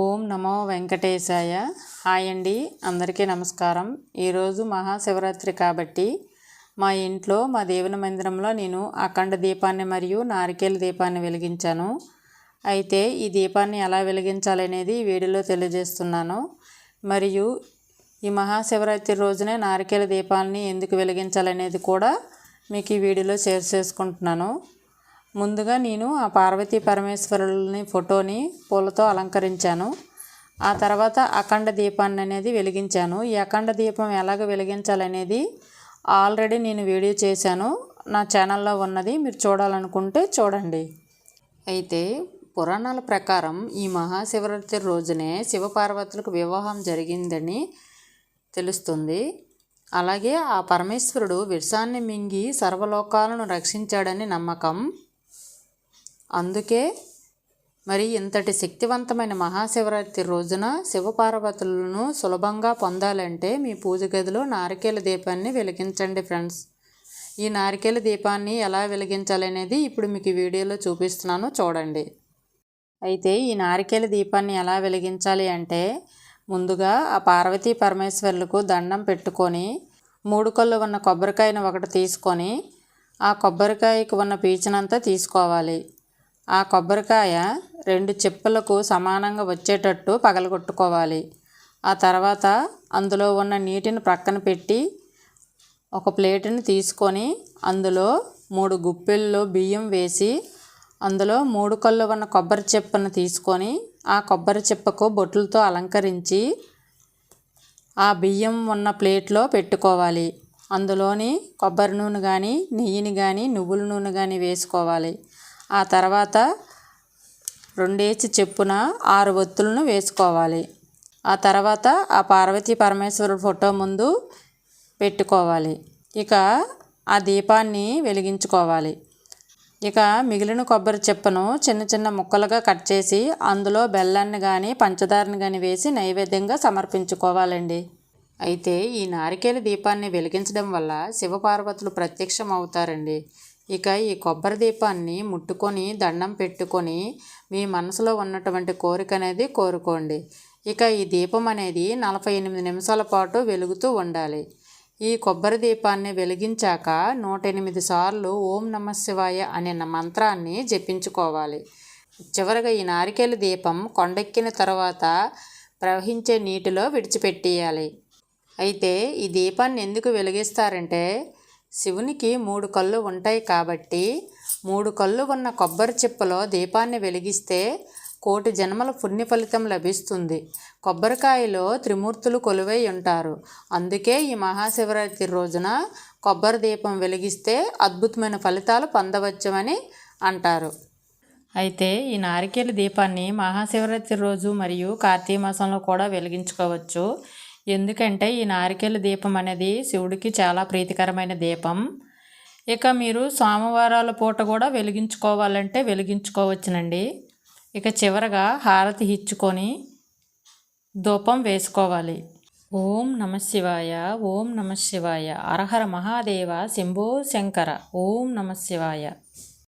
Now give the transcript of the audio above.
ఓం నమో వెంకటేశాయ. Hi అండి. అందరికీ నమస్కారం. ఈరోజు మహాశివరాత్రి కాబట్టి మా ఇంట్లో మా దేవుని మందిరంలో నేను అఖండ దీపాన్ని మరియు నారికేల దీపాన్ని వెలిగించాను. అయితే ఈ దీపాన్ని ఎలా వెలిగించాలనేది ఈ వీడియోలో తెలియజేస్తున్నాను. మరియు ఈ మహాశివరాత్రి రోజునే నారికేల దీపాన్ని ఎందుకు వెలిగించాలనేది కూడా మీకు ఈ వీడియోలో షేర్ చేసుకుంటున్నాను. ముందుగా నేను ఆ పార్వతీ పరమేశ్వరులని ఫోటోని పూలతో అలంకరించాను. ఆ తర్వాత అఖండ దీపాన్ని అనేది వెలిగించాను. ఈ అఖండ దీపం ఎలాగ వెలిగించాలనేది ఆల్రెడీ నేను వీడియో చేశాను. నా ఛానల్లో ఉన్నది మీరు చూడాలనుకుంటే చూడండి. అయితే పురాణాల ప్రకారం ఈ మహాశివరాత్రి రోజునే శివపార్వతులకు వివాహం జరిగిందని తెలుస్తుంది. అలాగే ఆ పరమేశ్వరుడు విషాన్ని మింగి సర్వలోకాలను రక్షించాడని నమ్మకం అందుకే మరి ఇంతటి శక్తివంతమైన మహాశివరాత్రి రోజున శివపార్వతులను సులభంగా పొందాలంటే మీ పూజ గదిలో నారికేల దీపాన్ని వెలిగించండి ఫ్రెండ్స్. ఈ నారికేల దీపాన్ని ఎలా వెలిగించాలనేది ఇప్పుడు మీకు వీడియోలో చూపిస్తున్నాను చూడండి. అయితే ఈ నారికేల దీపాన్ని ఎలా వెలిగించాలి అంటే ముందుగా ఆ పార్వతీ పరమేశ్వరులకు దండం పెట్టుకొని మూడు కళ్ళు ఉన్న కొబ్బరికాయను ఒకటి తీసుకొని ఆ కొబ్బరికాయకు ఉన్న పీచునంతా తీసుకోవాలి. ఆ కొబ్బరికాయ రెండు చిప్పలకు సమానంగా వచ్చేటట్టు పగలగొట్టుకోవాలి. ఆ తర్వాత అందులో ఉన్న నీటిని ప్రక్కన పెట్టి ఒక ప్లేటుని తీసుకొని అందులో మూడు గుప్పెల్లో బియ్యం వేసి అందులో మూడు కళ్ళు ఉన్న కొబ్బరి చిప్పను తీసుకొని ఆ కొబ్బరి చెప్పకు బొట్లతో అలంకరించి ఆ బియ్యం ఉన్న ప్లేట్లో పెట్టుకోవాలి. అందులోని కొబ్బరి నూనె కానీ నెయ్యిని కానీ నువ్వుల నూనె కానీ వేసుకోవాలి. ఆ తర్వాత రెండేసి చెప్పున ఆరు ఒత్తులను వేసుకోవాలి. ఆ తర్వాత ఆ పార్వతీ పరమేశ్వరుడు ఫోటో ముందు పెట్టుకోవాలి. ఇక ఆ దీపాన్ని వెలిగించుకోవాలి. ఇక మిగిలిన కొబ్బరి చెప్పును చిన్న చిన్న ముక్కలుగా కట్ చేసి అందులో బెల్లాన్ని కానీ పంచదారని కానీ వేసి నైవేద్యంగా సమర్పించుకోవాలండి. అయితే ఈ నారికేల దీపాన్ని వెలిగించడం వల్ల శివపార్వతులు ప్రత్యక్షం అవుతారండి ఇక ఈ కొబ్బరి దీపాన్ని ముట్టుకొని దండం పెట్టుకొని మీ మనసులో ఉన్నటువంటి కోరిక అనేది కోరుకోండి. ఇక ఈ దీపం అనేది నలభై ఎనిమిది నిమిషాల పాటు వెలుగుతూ ఉండాలి. ఈ కొబ్బరి దీపాన్ని వెలిగించాక నూట ఎనిమిది సార్లు ఓం నమ శివాయ అనే మంత్రాన్ని జపించుకోవాలి. చివరిగా ఈ నారికేల దీపం కొండెక్కిన తర్వాత ప్రవహించే నీటిలో విడిచిపెట్టేయాలి. అయితే ఈ దీపాన్ని ఎందుకు వెలిగిస్తారంటే శివునికి మూడు కళ్ళు ఉంటాయి కాబట్టి మూడు కళ్ళు ఉన్న కొబ్బరి చిప్పలో దీపాన్ని వెలిగిస్తే కోటి జన్మల పుణ్య ఫలితం లభిస్తుంది. కొబ్బరికాయలో త్రిమూర్తులు కొలువై ఉంటారు. అందుకే ఈ మహాశివరాత్రి రోజున కొబ్బరి దీపం వెలిగిస్తే అద్భుతమైన ఫలితాలు పొందవచ్చని అంటారు. అయితే ఈ నారికేల దీపాన్ని మహాశివరాత్రి రోజు మరియు కార్తీక మాసంలో కూడా వెలిగించుకోవచ్చు. ఎందుకంటే ఈ నారికేల దీపం అనేది శివుడికి చాలా ప్రీతికరమైన దీపం. ఇక మీరు సోమవారాల పూట కూడా వెలిగించుకోవాలంటే వెలిగించుకోవచ్చునండి. ఇక చివరగా హారతి ఇచ్చుకొని ధూపం వేసుకోవాలి. ఓం నమ శివాయ ఓం నమ శివాయ అరహర మహాదేవ శంభో శంకర ఓం నమ శివాయ.